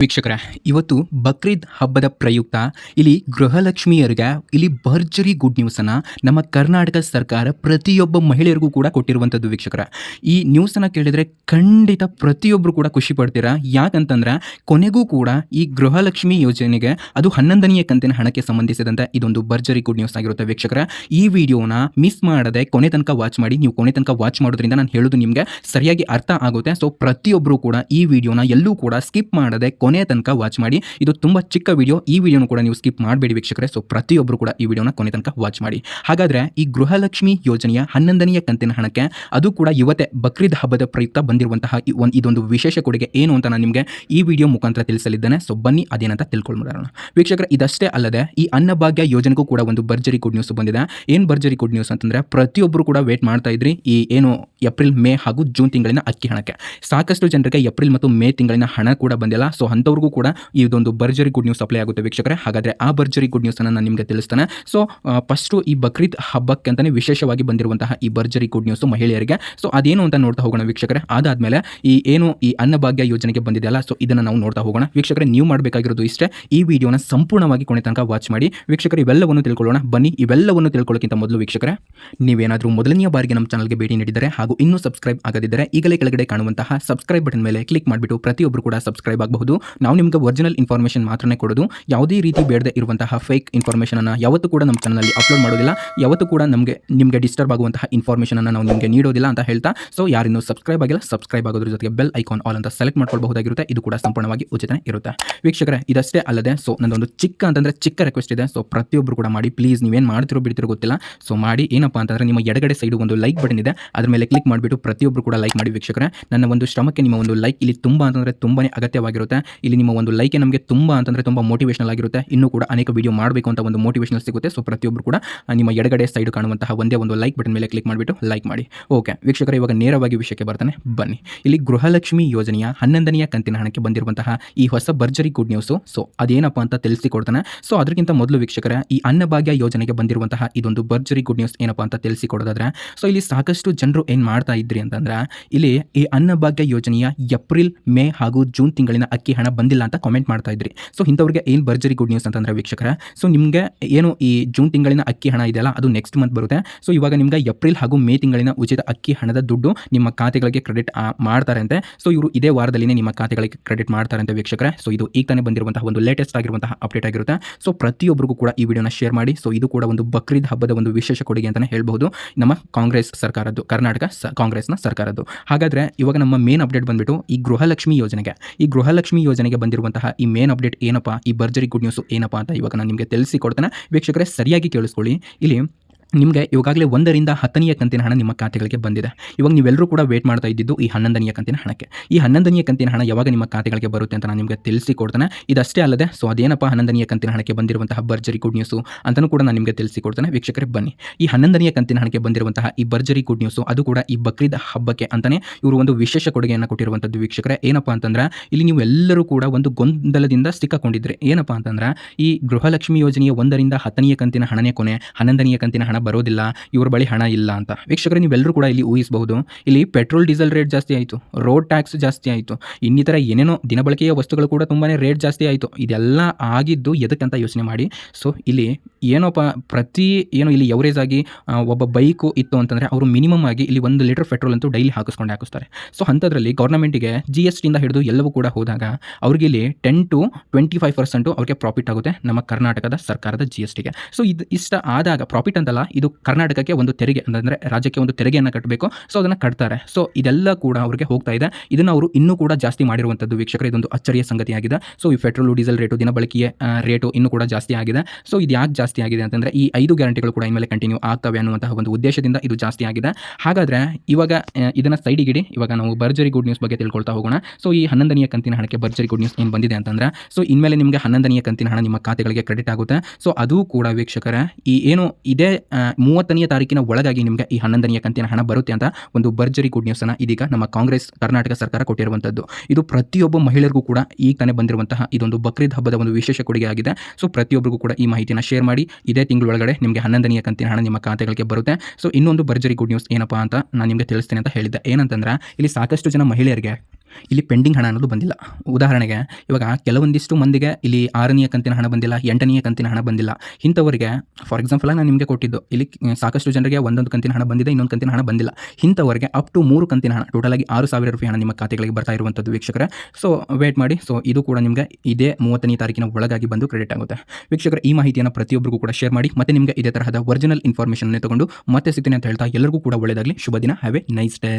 ವೀಕ್ಷಕರೇ, ಇವತ್ತು ಬಕ್ರೀದ್ ಹಬ್ಬದ ಪ್ರಯುಕ್ತ ಇಲ್ಲಿ ಗೃಹಲಕ್ಷ್ಮಿಯರಿಗೆ ಇಲ್ಲಿ ಭರ್ಜರಿ ಗುಡ್ ನ್ಯೂಸನ್ನು ನಮ್ಮ ಕರ್ನಾಟಕ ಸರ್ಕಾರ ಪ್ರತಿಯೊಬ್ಬ ಮಹಿಳೆಯರಿಗೂ ಕೂಡ ಕೊಟ್ಟಿರುವಂಥದ್ದು ವೀಕ್ಷಕರ. ಈ ನ್ಯೂಸನ್ನು ಕೇಳಿದರೆ ಖಂಡಿತ ಪ್ರತಿಯೊಬ್ಬರು ಕೂಡ ಖುಷಿ ಪಡ್ತೀರಾ? ಯಾಕಂತಂದ್ರೆ ಕೊನೆಗೂ ಕೂಡ ಈ ಗೃಹಲಕ್ಷ್ಮಿ ಯೋಜನೆಗೆ ಅದು ಹನ್ನೊಂದನೆಯ ಕಂತಿನ ಹಣಕ್ಕೆ ಸಂಬಂಧಿಸಿದಂತ ಇದೊಂದು ಭರ್ಜರಿ ಗುಡ್ ನ್ಯೂಸ್ ಆಗಿರುತ್ತೆ ವೀಕ್ಷಕರ. ಈ ವಿಡಿಯೋನ ಮಿಸ್ ಮಾಡದೆ ಕೊನೆ ತನಕ ವಾಚ್ ಮಾಡಿ, ನೀವು ಕೊನೆ ತನಕ ವಾಚ್ ಮಾಡೋದ್ರಿಂದ ನಾನು ಹೇಳೋದು ನಿಮಗೆ ಸರಿಯಾಗಿ ಅರ್ಥ ಆಗುತ್ತೆ. ಸೊ ಪ್ರತಿಯೊಬ್ಬರು ಕೂಡ ಈ ವಿಡಿಯೋನ ಎಲ್ಲೂ ಕೂಡ ಸ್ಕಿಪ್ ಮಾಡದೆ ಕೊನೆ ತನಕ ವಾಚ್ ಮಾಡಿ. ಇದು ತುಂಬ ಚಿಕ್ಕ ವಿಡಿಯೋ ಈ ವಿಡಿಯೋನು ಕೂಡ ನೀವು ಸ್ಕಿಪ್ ಮಾಡಬೇಡಿ ವೀಕ್ಷಕರೇ. ಸೊ ಪ್ರತಿಯೊಬ್ಬರು ಕೂಡ ಈ ವಿಡಿಯೋನ ಕೊನೆ ತನಕ ವಾಚ್ ಮಾಡಿ. ಹಾಗಾದ್ರೆ ಈ ಗೃಹಲಕ್ಷ್ಮಿ ಯೋಜನೆಯ ಹನ್ನೊಂದನೆಯ ಕಂತಿನ ಹಣಕ್ಕೆ ಅದು ಕೂಡ ಇವತ್ತೇ ಬಕ್ರೀದ್ ಹಬ್ಬದ ಪ್ರಯುಕ್ತ ಬಂದಿರುವಂತಹ ಇದೊಂದು ವಿಶೇಷ ಕೊಡುಗೆ ಏನು ಅಂತ ನಾನು ನಿಮಗೆ ಈ ವಿಡಿಯೋ ಮುಖಾಂತರ ತಿಳಿಸಲಿದ್ದೇನೆ. ಸೊ ಬನ್ನಿ ಅದೇನಂತ ತಿಳ್ಕೊಂಡ್ಬಿಡೋಣ ವೀಕ್ಷಕರ, ಇದಷ್ಟೇ ಅಲ್ಲದೆ ಈ ಅನ್ನಭಾಗ್ಯ ಯೋಜನೆಗೂ ಕೂಡ ಒಂದು ಭರ್ಜರಿ ಗುಡ್ ನ್ಯೂಸ್ ಬಂದಿದೆ. ಏನು ಭರ್ಜರಿ ಗುಡ್ ನ್ಯೂಸ್ ಅಂತಂದ್ರೆ ಪ್ರತಿಯೊಬ್ಬರು ಕೂಡ ವೇಟ್ ಮಾಡ್ತಾ ಇದ್ರಿ ಈ ಏನು ಏಪ್ರಿಲ್, ಮೇ ಹಾಗೂ ಜೂನ್ ತಿಂಗಳಿನ ಅಕ್ಕಿ ಹಣಕ್ಕೆ. ಸಾಕಷ್ಟು ಜನರಿಗೆ ಏಪ್ರಿಲ್ ಮತ್ತು ಮೇ ತಿಂಗಳಿನ ಹಣ ಕೂಡ ಬಂದಿಲ್ಲ. ಸೊ ಅಂಥವ್ರಿಗೂ ಕೂಡ ಇದೊಂದು ಭರ್ಜರಿ ಗುಡ್ ನ್ಯೂಸ್ ಅಪ್ಲೈ ಆಗುತ್ತೆ ವೀಕ್ಷಕರೇ. ಹಾಗಾದರೆ ಆ ಭರ್ಜರಿ ಗುಡ್ ನ್ಯೂಸನ್ನು ನಾನು ನಿಮಗೆ ತಿಳಿಸ್ತಾನೆ. ಸೊ ಫಸ್ಟು ಈ ಬಕ್ರೀದ್ ಹಬ್ಬಕ್ಕೆ ಅಂತಲೇ ವಿಶೇಷವಾಗಿ ಬಂದಿರುವಂತಹ ಈ ಭರ್ಜರಿ ಗುಡ್ ನ್ಯೂಸ್ ಮಹಿಳೆಯರಿಗೆ. ಸೊ ಅದೇನು ಅಂತ ನೋಡ್ತಾ ಹೋಗೋಣ ವೀಕ್ಷಕರೇ. ಅದಾದಮೇಲೆ ಈ ಏನು ಈ ಅನ್ನಭಾಗ್ಯ ಯೋಜನೆಗೆ ಬಂದಿದೆಯಲ್ಲ ಸೊ ಇದನ್ನು ನಾವು ನೋಡ್ತಾ ಹೋಗೋಣ. ವೀಕ್ಷಕರೇ, ನೀವು ಮಾಡಬೇಕಾಗಿರೋದು ಇಷ್ಟೇ. ಈ ವಿಡಿಯೋನ ಸಂಪೂರ್ಣವಾಗಿ ಕೊನೆ ತನಕ ವಾಚ್ ಮಾಡಿ. ವೀಕ್ಷಕರು, ಇವೆಲ್ಲವನ್ನು ತಿಳ್ಕೊಳ್ಳೋಣ. ಬನ್ನಿ, ಇವೆಲ್ಲವನ್ನು ತಿಳ್ಕೊಳ್ಳೋಕ್ಕಿಂತ ಮೊದಲು ವೀಕ್ಷಕರೇ. ನೀವೇನಾದರೂ ಮೊದಲನೆಯ ಬಾರಿಗೆ ನಮ್ಮ ಚಾನಲ್ಗೆ ಭೇಟಿ ನೀಡಿದರೆ ಹಾಗೂ ಇನ್ನೂ ಸಬ್ಸ್ಕ್ರೈಬ್ ಆಗದಿದ್ದರೆ ಈಗಲೇ ಕೆಳಗಡೆ ಕಾಣುವಂತಹ ಸಬ್ಸ್ಕ್ರೈಬ್ ಬಟನ್ ಮೇಲೆ ಕ್ಲಿಕ್ ಮಾಡಿಬಿಟ್ಟು ಪ್ರತಿಯೊಬ್ಬರು ಕೂಡ ಸಬ್ಸ್ಕ್ರೈಬ್ ಆಗಬಹುದು. ನಾವು ನಿಮಗೆ ಒರಿಜಿನಲ್ ಇನ್ಫಾರ್ಮೇಷನ್ ಮಾತ್ರನೇ ಕೊಡೋದು. ಯಾವುದೇ ರೀತಿ ಬೇಡದೆ ಇರುವಂತಹ ಫೇಕ್ ಇನ್ಫಾರ್ಮೇಷನ್ ಅನ್ನು ಯಾವತ್ತೂ ಕೂಡ ನಮ್ಮ ಚಾನಲಲ್ಲಿ ಅಪ್ಲೋಡ್ ಮಾಡೋದಿಲ್ಲ. ಯಾವತ್ತೂ ಕೂಡ ನಮಗೆ, ನಿಮಗೆ ಡಿಸ್ಟರ್ಬ್ ಆಗುವಂತಹ ಇನ್ಫಾರ್ಮೇಷನ್ ಅನ್ನು ನಾವು ನಿಮಗೆ ನೀಡೋದಿಲ್ಲ ಅಂತ ಹೇಳ್ತಾ ಸೊ ಯಾರಿನ್ನೂ ಸಬ್ಸ್ಕ್ರೈಬ್ ಆಗಿಲ್ಲ ಸಬ್ಸ್ಕ್ರೈಬ್ ಆಗೋದ್ರ ಜೊತೆಗೆ ಬೆಲ್ ಐಕಾನ್ ಆಲ್ ಅಂತ ಸೆಲೆಕ್ಟ್ ಮಾಡ್ಕೊಳ್ಬಹುದಾಗಿರುತ್ತೆ. ಇದು ಕೂಡ ಸಂಪೂರ್ಣವಾಗಿ ಉಚಿತನೇ ಇರುತ್ತೆ. ವೀಕ್ಷಕರೇ, ಇದಷ್ಟೇ ಅಲ್ಲದೆ ಸೊ ನನ್ನೊಂದು ಚಿಕ್ಕ ಅಂತಂದ್ರೆ ಚಿಕ್ಕ ರಿಕ್ವೆಸ್ಟ್ ಇದೆ. ಸೊ ಪ್ರತಿಯೊಬ್ಬರು ಕೂಡ ಮಾಡಿ ಪ್ಲೀಸ್ ನೀವೇನು ಮಾಡ್ತಿರೋ ಬಿಡ್ತಿರೋ ಗೊತ್ತಿಲ್ಲ. ಸೊ ಮಾಡಿ, ಏನಪ್ಪ ಅಂತಂದ್ರೆ ನಿಮ್ಮ ಎಡಗಡೆ ಸೈಡ್ ಒಂದು ಲೈಕ್ ಬಟನ್ ಇದೆ. ಅದ್ರ ಮೇಲೆ ಕ್ಲಿಕ್ ಮಾಡಿಬಿಟ್ಟು ಪ್ರತಿಯೊಬ್ಬರು ಕೂಡ ಲೈಕ್ ಮಾಡಿ ವೀಕ್ಷಕರೇ. ನನ್ನ ಒಂದು ಶ್ರಮಕ್ಕೆ ನಿಮ್ಮ ಒಂದು ಲೈಕ್ ಇಲ್ಲಿ ತುಂಬ ಅಂತಂದ್ರೆ ತುಂಬಾನೇ ಅಗತ್ಯವಾಗಿರುತ್ತೆ. ಇಲ್ಲಿ ನಿಮ್ಮ ಒಂದು ಲೈಕ್ ನಮಗೆ ತುಂಬ ಅಂತಂದರೆ ತುಂಬ ಮೋಟಿವೇಶನಲ್ ಆಗಿರುತ್ತೆ. ಇನ್ನೂ ಕೂಡ ಅನೇಕ ವಿಡಿಯೋ ಮಾಡಬೇಕು ಅಂತ ಒಂದು ಮೋಟಿವೇಶನಲ್ ಸಿಗುತ್ತೆ. ಸೊ ಪ್ರತಿಯೊಬ್ಬರು ಕೂಡ ನಿಮ್ಮ ಎಡಗಡೆ ಸೈಡ್ ಕಾಣುವಂತಹ ಒಂದೇ ಒಂದು ಲೈಕ್ ಬಟನ್ ಮೇಲೆ ಕ್ಲಿಕ್ ಮಾಡಿಬಿಟ್ಟು ಲೈಕ್ ಮಾಡಿ. ಓಕೆ ವೀಕ್ಷಕರೇ, ಇವಾಗ ನೇರವಾಗಿ ವಿಷಯಕ್ಕೆ ಬರ್ತಾನೆ. ಬನ್ನಿ. ಇಲ್ಲಿ ಗೃಹಲಕ್ಷ್ಮಿ ಯೋಜನೆಯ ಹನ್ನೊಂದನೆಯ ಕಂತಿನ ಹಣಕ್ಕೆ ಬಂದಿರುವಂತಹ ಈ ಹೊಸ ಭರ್ಜರಿ ಗುಡ್ ನ್ಯೂಸು ಸೊ ಅದೇನಪ್ಪ ಅಂತ ತಿಳಿಸಿಕೊಡ್ತಾನೆ. ಸೊ ಅದಕ್ಕಿಂತ ಮೊದಲು ವೀಕ್ಷಕರ, ಈ ಅನ್ನಭಾಗ್ಯ ಯೋಜನೆಗೆ ಬಂದಿರುವಂತಹ ಇದೊಂದು ಭರ್ಜರಿ ಗುಡ್ ನ್ಯೂಸ್ ಏನಪ್ಪ ಅಂತ ತಿಳಿಸಿಕೊಡೋದಾದ್ರೆ ಸೊ ಇಲ್ಲಿ ಸಾಕಷ್ಟು ಜನರು ಏನು ಮಾಡ್ತಾ ಇದ್ರಿ ಅಂತಂದ್ರೆ, ಇಲ್ಲಿ ಈ ಅನ್ನಭಾಗ್ಯ ಯೋಜನೆಯ ಏಪ್ರಿಲ್, ಮೇ ಹಾಗೂ ಜೂನ್ ತಿಂಗಳಿನ ಅಕ್ಕಿ ಹಣ ಬಂದಿಲ್ಲ ಅಂತ ಕಾಮೆಂಟ್ ಮಾಡ್ತಾ ಇದ್ರಿ. ಸೊ ಇಂಥವ್ರಿಗೆ ಏನು ಭರ್ಜರಿ ಗುಡ್ ನ್ಯೂಸ್ ಅಂತಂದ್ರೆ ವೀಕ್ಷಕರ ಸೊ ನಿಮಗೆ ಏನು ಈ ಜೂನ್ ತಿಂಗಳಿನ ಅಕ್ಕಿ ಹಣ ಇದೆಯಲ್ಲ, ಅದು ನೆಕ್ಸ್ಟ್ ಮಂತ್ ಬರುತ್ತೆ. ಸೊ ಇವಾಗ ನಿಮ್ಗೆ ಏಪ್ರಿಲ್ ಹಾಗೂ ಮೇ ತಿಂಗಳಿನ ಉಚಿತ ಅಕ್ಕಿ ಹಣದ ದುಡ್ಡು ನಿಮ್ಮ ಖಾತೆಗಳಿಗೆ ಕ್ರೆಡಿಟ್ ಮಾಡ್ತಾರೆ ಅಂತೆ ಸೊ ಇವರು ಇದೇ ವಾರದಲ್ಲಿನೇ ನಿಮ್ಮ ಖಾತೆಗಳಿಗೆ ಕ್ರೆಡಿಟ್ ಮಾಡ್ತಾರೆ ಅಂತ ವೀಕ್ಷಕರೇ. ಸೊ ಇದು ಈಗ ತಾನೇ ಬಂದಿರುವಂತಹ ಒಂದು ಲೇಟೆಸ್ಟ್ ಆಗಿರುವಂತಹ ಅಪ್ಡೇಟ್ ಆಗಿರುತ್ತೆ. ಸೊ ಪ್ರತಿಯೊಬ್ಬರಿಗೂ ಕೂಡ ಈ ವಿಡಿಯೋನ ಶೇರ್ ಮಾಡಿ. ಸೊ ಇದು ಕೂಡ ಒಂದು ಬಕ್ರೀದ್ ಹಬ್ಬದ ಒಂದು ವಿಶೇಷ ಕೊಡುಗೆ ಅಂತಲೇ ಹೇಳಬಹುದು. ನಮ್ಮ ಕಾಂಗ್ರೆಸ್ ಸರ್ಕಾರದ್ದು, ಕರ್ನಾಟಕ ಕಾಂಗ್ರೆಸ್ನ ಸರ್ಕಾರದ್ದು. ಹಾಗಾದ್ರೆ ಇವಾಗ ನಮ್ಮ ಮೇನ್ ಅಪ್ಡೇಟ್ ಬಂದ್ಬಿಟ್ಟು ಈ ಗೃಹಲಕ್ಷ್ಮಿ ಯೋಜನೆಗೆ, ಈ ಗೃಹಲಕ್ಷ್ಮಿ ಯೋಜನೆಗೆ ಬಂದಿರುವಂತಹ ಈ ಮೇನ್ ಅಪ್ಡೇಟ್ ಏನಪ್ಪ? ಈ ಭರ್ಜರಿ ಗುಡ್ ನ್ಯೂಸ್ ಏನಪ್ಪ ಅಂತ ಇವಾಗ ನಾನು ನಿಮಗೆ ತಿಳಿಸಿಕೊಡ್ತೇನೆ ವೀಕ್ಷಕರೇ, ಸರಿಯಾಗಿ ಕೇಳಿಸ್ಕೊಳ್ಳಿ. ಇಲ್ಲಿ ನಿಮಗೆ ಇವಾಗಲೇ ಒಂದರಿಂದ ಹತ್ತನೆಯ ಕಂತಿನ ಹಣ ನಿಮ್ಮ ಖಾತೆಗಳಿಗೆ ಬಂದಿದೆ. ಇವಾಗ ನೀವೆಲ್ಲರೂ ಕೂಡ ವೇಟ್ ಮಾಡ್ತಾ ಇದ್ದಿದ್ದು ಈ ಹನ್ನೊಂದನೆಯ ಕಂತಿನ ಹಣಕ್ಕೆ. ಈ ಹನ್ನೊಂದನೆಯ ಕಂತಿನ ಹಣ ಯಾವಾಗ ನಿಮ್ಮ ಖಾತೆಗಳಿಗೆ ಬರುತ್ತೆ ಅಂತ ನಾನು ನಿಮಗೆ ತಿಳಿಸಿಕೊಡ್ತೇನೆ. ಇದಷ್ಟೇ ಅಲ್ಲದೆ ಸೊ ಅದೇನಪ್ಪ ಹನ್ನೊಂದನೆಯ ಕಂತಿನ ಹಣಕ್ಕೆ ಬಂದಿರುವಂತಹ ಭರ್ಜರಿ ಗುಡ್ ನ್ಯೂಸು ಅಂತಲೂ ಕೂಡ ನಾನು ನಿಮಗೆ ತಿಳಿಸಿಕೊಡ್ತೇನೆ. ವೀಕ್ಷಕರೇ, ಬನ್ನಿ. ಈ ಹನ್ನೊಂದನೆಯ ಕಂತಿನ ಹಣಕ್ಕೆ ಬಂದಿರುವಂತಹ ಈ ಭರ್ಜರಿ ಗುಡ್ ನ್ಯೂಸು ಅದು ಕೂಡ ಈ ಬಕ್ರೀದ್ ಹಬ್ಬಕ್ಕೆ ಅಂತಲೇ ಇವರು ಒಂದು ವಿಶೇಷ ಕೊಡುಗೆಯನ್ನು ಕೊಟ್ಟಿರುವಂಥದ್ದು ವೀಕ್ಷಕರೇ. ಏನಪ್ಪ ಅಂತಂದ್ರೆ, ಇಲ್ಲಿ ನೀವು ಎಲ್ಲರೂ ಕೂಡ ಒಂದು ಗೊಂದಲದಿಂದ ಸಿಕ್ಕಾಕೊಂಡಿದ್ರಿ ಏನಪ್ಪ ಅಂತಂದ್ರೆ, ಈ ಗೃಹಲಕ್ಷ್ಮಿ ಯೋಜನೆಯ ಒಂದರಿಂದ ಹತ್ತನೆಯ ಕಂತಿನ ಹಣನೇ ಕೊನೆ, ಹನ್ನೊಂದನೆಯ ಕಂತಿನ ಹಣ ಬರೋದಿಲ್ಲ, ಇವ್ರ ಬಳಿ ಹಣ ಇಲ್ಲ ಅಂತ. ವೀಕ್ಷಕರೇ, ನೀವೆಲ್ಲರೂ ಕೂಡ ಇಲ್ಲಿ ಊಹಿಸಬಹುದು, ಇಲ್ಲಿ ಪೆಟ್ರೋಲ್, ಡೀಸೆಲ್ ರೇಟ್ ಜಾಸ್ತಿ ಆಯಿತು, ರೋಡ್ ಟ್ಯಾಕ್ಸ್ ಜಾಸ್ತಿ ಆಯಿತು, ಇನ್ನಿತರ ಏನೇನೋ ದಿನಬಳಕೆಯ ವಸ್ತುಗಳು ಕೂಡ ತುಂಬಾ ರೇಟ್ ಜಾಸ್ತಿ ಆಯಿತು, ಇದೆಲ್ಲ ಆಗಿದ್ದು ಎದಕ್ಕಂತ ಯೋಚನೆ ಮಾಡಿ. ಸೊ ಇಲ್ಲಿ ಏನೋಪ್ಪ ಪ್ರತಿ ಏನು ಇಲ್ಲಿ ಎವರೇಜ್ ಆಗಿ ಒಬ್ಬ ಬೈಕು ಇತ್ತು ಅಂತಂದರೆ ಅವರು ಮಿನಿಮಮ್ ಆಗಿ ಇಲ್ಲಿ ಒಂದು ಲೀಟರ್ ಪೆಟ್ರೋಲ್ ಅಂತೂ ಡೈಲಿ ಹಾಕಿಸ್ಕೊಂಡು ಹಾಕಿಸ್ತಾರೆ. ಸೊ ಅಂಥದ್ರಲ್ಲಿ ಗೌರ್ಮೆಂಟಿಗೆ ಜಿ ಎಸ್ ಟಿಯಿಂದ ಹಿಡಿದು ಎಲ್ಲವೂ ಕೂಡ ಹೋದಾಗ ಅವ್ರಿಗೆ ಇಲ್ಲಿ ten to twenty five percent ಅವ್ರಿಗೆ ಪ್ರಾಫಿಟ್ ಆಗುತ್ತೆ ನಮ್ಮ ಕರ್ನಾಟಕದ ಸರ್ಕಾರದ ಜಿ ಎಸ್ ಟಿಗೆ ಸೊ ಇದು ಇಷ್ಟ ಆದಾಗ ಪ್ರಾಫಿಟ್ ಅಂತಲ್ಲ ಇದು ಕರ್ನಾಟಕಕ್ಕೆ ಒಂದು ತೆರಿಗೆ, ಅಂದರೆ ರಾಜ್ಯಕ್ಕೆ ಒಂದು ತೆರಿಗೆಯನ್ನು ಕಟ್ಟಬೇಕು ಸೊ ಅದನ್ನು ಕಟ್ತಾರೆ. ಸೊ ಇದೆಲ್ಲ ಕೂಡ ಅವರಿಗೆ ಹೋಗ್ತಾ ಇದೆ. ಇದನ್ನು ಅವರು ಇನ್ನೂ ಕೂಡ ಜಾಸ್ತಿ ಮಾಡಿರುವಂಥದ್ದು ವೀಕ್ಷಕರು, ಇದೊಂದು ಅಚ್ಚರಿಯ ಸಂಗತಿಯಾಗಿದೆ. ಸೊ ಈ ಪೆಟ್ರೋಲು, ಡೀಸೆಲ್ ರೇಟು, ದಿನ ಬಳಕೆಯ ರೇಟು ಇನ್ನೂ ಕೂಡ ಜಾಸ್ತಿ ಆಗಿದೆ. ಸೊ ಇದು ಯಾಕೆ ಜಾಸ್ತಿ ಆಗಿದೆ ಅಂತಂದರೆ, ಈ ಐದು ಗ್ಯಾರಂಟಿಗಳು ಕೂಡ ಇನ್ಮೇಲೆ ಕಂಟಿನ್ಯೂ ಆಗ್ತವೆ ಅನ್ನುವಂತಹ ಒಂದು ಉದ್ದೇಶದಿಂದ ಇದು ಜಾಸ್ತಿ ಆಗಿದೆ. ಹಾಗಾದರೆ, ಇವಾಗ ಇದನ್ನು ಸೈಡಿಗಿಡಿ, ಇವಾಗ ನಾವು ಭರ್ಜರಿ ಗುಡ್ ನ್ಯೂಸ್ ಬಗ್ಗೆ ತಿಳ್ಕೊಳ್ತಾ ಹೋಗೋಣ. ಸೊ ಈ ಹನ್ನೊಂದನೆಯ ಕಂತಿನ ಹಣಕ್ಕೆ ಭರ್ಜರಿ ಗುಡ್ ನ್ಯೂಸ್ ಏನು ಬಂದಿದೆ ಅಂತಂದ್ರೆ ಸೊ ಇನ್ಮೇಲೆ ನಿಮಗೆ ಹನ್ನೊಂದನೆಯ ಕಂತಿನ ಹಣ ನಿಮ್ಮ ಖಾತೆಗಳಿಗೆ ಕ್ರೆಡಿಟ್ ಆಗುತ್ತೆ. ಸೊ ಅದು ಕೂಡ ವೀಕ್ಷಕರ, ಈ ಏನು ಇದೇ ಮೂವತ್ತನೆಯ ತಾರೀಕಿನ ಒಳಗಾಗಿ ನಿಮಗೆ ಈ ಹನ್ನೊಂದನೆಯ ಕಂತಿನ ಹಣ ಬರುತ್ತೆ ಅಂತ ಒಂದು ಭರ್ಜರಿ ಗುಡ್ ನ್ಯೂಸನ್ನು ಇದೀಗ ನಮ್ಮ ಕಾಂಗ್ರೆಸ್, ಕರ್ನಾಟಕ ಸರ್ಕಾರ ಕೊಟ್ಟಿರುವಂಥದ್ದು ಇದು ಪ್ರತಿಯೊಬ್ಬ ಮಹಿಳೆಯರಿಗೂ ಕೂಡ ಈಗ ತಾನೇ ಬಂದಿರುವಂತಹ ಇದೊಂದು ಬಕ್ರೀದ್ ಹಬ್ಬದ ಒಂದು ವಿಶೇಷ ಕೊಡುಗೆ ಆಗಿದೆ. ಸೊ ಪ್ರತಿಯೊಬ್ಬರಿಗೂ ಕೂಡ ಈ ಮಾಹಿತಿನ ಶೇರ್ ಮಾಡಿ. ಇದೇ ತಿಂಗಳೊಳಗಡೆ ನಿಮಗೆ ಹನ್ನೊಂದನೆಯ ಕಂತಿನ ಹಣ ನಿಮ್ಮ ಖಾತೆಗಳಿಗೆ ಬರುತ್ತೆ. ಸೊ ಇನ್ನೊಂದು ಭರ್ಜರಿ ಗುಡ್ ನ್ಯೂಸ್ ಏನಪ್ಪಾ ಅಂತ ನಾನು ನಿಮಗೆ ತಿಳಿಸ್ತೇನೆ ಅಂತ ಹೇಳಿದ್ದೆ. ಏನಂತಂದ್ರೆ, ಇಲ್ಲಿ ಸಾಕಷ್ಟು ಜನ ಮಹಿಳೆಯರಿಗೆ ಇಲ್ಲಿ ಪೆಂಡಿಂಗ್ ಹಣ ಅನ್ನೋದು ಬಂದಿಲ್ಲ. ಉದಾಹರಣೆಗೆ, ಇವಾಗ ಕೆಲವೊಂದಿಷ್ಟು ಮಂದಿಗೆ ಇಲ್ಲಿ ಆರನೆಯ ಕಂತಿನ ಹಣ ಬಂದಿಲ್ಲ, ಎಂಟನೆಯ ಕಂತಿನ ಹಣ ಬಂದಿಲ್ಲ. ಇಂಥವರಿಗೆ ಫಾರ್ ಎಕ್ಸಾಂಪಲ್ ನಾನು ನಿಮಗೆ ಕೊಟ್ಟಿದ್ದು, ಇಲ್ಲಿ ಸಾಕಷ್ಟು ಜನರಿಗೆ ಒಂದೊಂದು ಕಂತಿನ ಹಣ ಬಂದಿದೆ, ಇನ್ನೊಂದು ಕಂತಿನ ಹಣ ಬಂದಿಲ್ಲ. ಇಂಥವರಿಗೆ ಅಪ್ ಟು ಮೂರು ಕಂತಿನ ಹಣ ಟೋಟಲ್ ಆಗಿ ಆರು ಸಾವಿರ ರೂಪಾಯಿ ಹಣ ನಿಮ್ಮ ಖಾತೆಗಳಿಗೆ ಬರ್ತಾ ಇರುವಂಥದ್ದು ವೀಕ್ಷಕರ. ಸೊ ವೇಟ್ ಮಾಡಿ. ಸೊ ಇದು ಕೂಡ ನಿಮಗೆ ಇದೇ ಮೂವತ್ತನೇ ತಾರೀಕಿನ ಒಳಗಾಗಿ ಬಂದು ಕ್ರೆಡಿಟ್ ಆಗುತ್ತೆ. ವೀಕ್ಷಕರ, ಈ ಮಾಹಿತಿಯನ್ನು ಪ್ರತಿಯೊಬ್ಬರಿಗೂ ಕೂಡ ಶೇರ್ ಮಾಡಿ, ಮತ್ತೆ ನಿಮಗೆ ಇದೇ ತರಹದ ಒರಿಜಿನಲ್ ಇನ್ಫಾರ್ಮೇಷನ್ ತಗೊಂಡು ಮತ್ತೆ ಸಿಗ್ತೀನಿ ಅಂತ ಹೇಳ್ತಾ ಎಲ್ಲರಿಗೂ ಕೂಡ ಒಳ್ಳೆಯದಾಗಲಿ ಶುಭ ದಿನ. Have A nice day